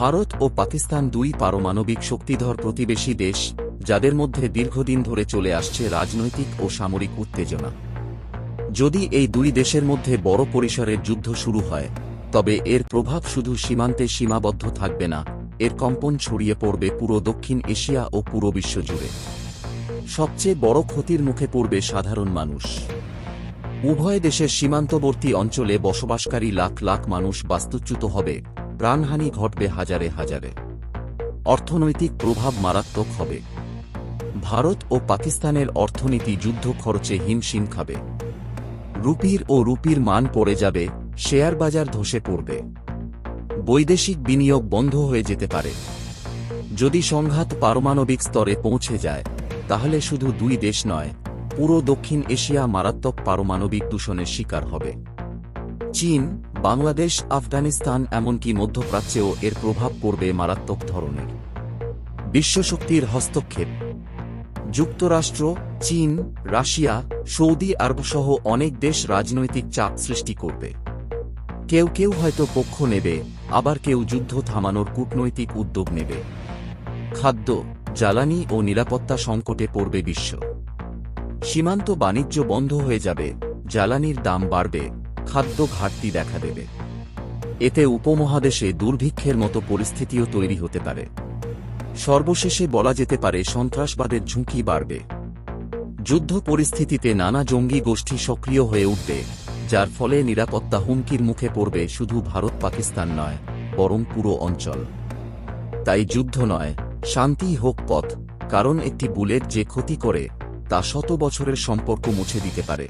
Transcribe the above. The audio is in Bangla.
ভারত ও পাকিস্তান দুই পারমাণবিক শক্তিধর প্রতিবেশী দেশ, যাদের মধ্যে দীর্ঘদিন ধরে চলে আসছে রাজনৈতিক ও সামরিক উত্তেজনা। যদি এই দুই দেশের মধ্যে বড় পরিসরের যুদ্ধ শুরু হয়, তবে এর প্রভাব শুধু সীমান্তে সীমাবদ্ধ থাকবে না, এর কম্পন ছড়িয়ে পড়বে পুরো দক্ষিণ এশিয়া ও পুরো বিশ্ব জুড়ে সবচেয়ে বড় ক্ষতির মুখে পড়বে সাধারণ মানুষ। উভয় দেশের সীমান্তবর্তী অঞ্চলে বসবাসকারী লাখ লাখ মানুষ বাস্তুচ্যুত হবে প্রাণহানি ঘটবে হাজারে হাজারে। অর্থনৈতিক প্রভাব মারাত্মক হবে। ভারত ও পাকিস্তানের অর্থনীতি যুদ্ধ খরচে হিমশিম খাবে। রুপির ও রুপির মান পড়ে যাবে, শেয়ার বাজার ধসে পড়বে। বৈদেশিক বিনিয়োগ বন্ধ হয়ে যেতে পারে। যদি সংঘাত পারমাণবিক স্তরে পৌঁছে যায়, তাহলে শুধু দুই দেশ নয়, পুরো দক্ষিণ এশিয়া মারাত্মক পারমাণবিক দূষণের শিকার হবে। চীন বাংলাদেশ, আফগানিস্তান এমনকি মধ্যপ্রাচ্যেও এর প্রভাব পড়বে মারাত্মক ধরনের। বিশ্বশক্তির হস্তক্ষেপ। যুক্তরাষ্ট্র, চীন, রাশিয়া, সৌদি আরবসহ অনেক দেশ রাজনৈতিক চাপ সৃষ্টি করবে। কেউ কেউ হয়তো পক্ষ নেবে, আবার কেউ যুদ্ধ থামানোর কূটনৈতিক উদ্যোগ নেবে। খাদ্য, জ্বালানি ও নিরাপত্তা সংকটে পড়বে বিশ্ব। সীমান্ত বাণিজ্য বন্ধ হয়ে যাবে, জ্বালানির দাম বাড়বে। খাদ্য ঘাটতি দেখা দেবে। এতে উপমহাদেশে দুর্ভিক্ষের মতো পরিস্থিতিও তৈরি হতে পারে। সর্বশেষে বলা যেতে পারে সন্ত্রাসবাদের ঝুঁকি বাড়বে। যুদ্ধ পরিস্থিতিতে নানা জঙ্গি গোষ্ঠী সক্রিয় হয়ে উঠবে, যার ফলে নিরাপত্তা হুমকির মুখে পড়বে শুধু ভারত পাকিস্তান নয়, বরং পুরো অঞ্চল। তাই যুদ্ধ নয়, শান্তি হোক পথ, কারণ একটি বুলেট যে ক্ষতি করে, তা শত বছরের সম্পর্ক মুছে দিতে পারে।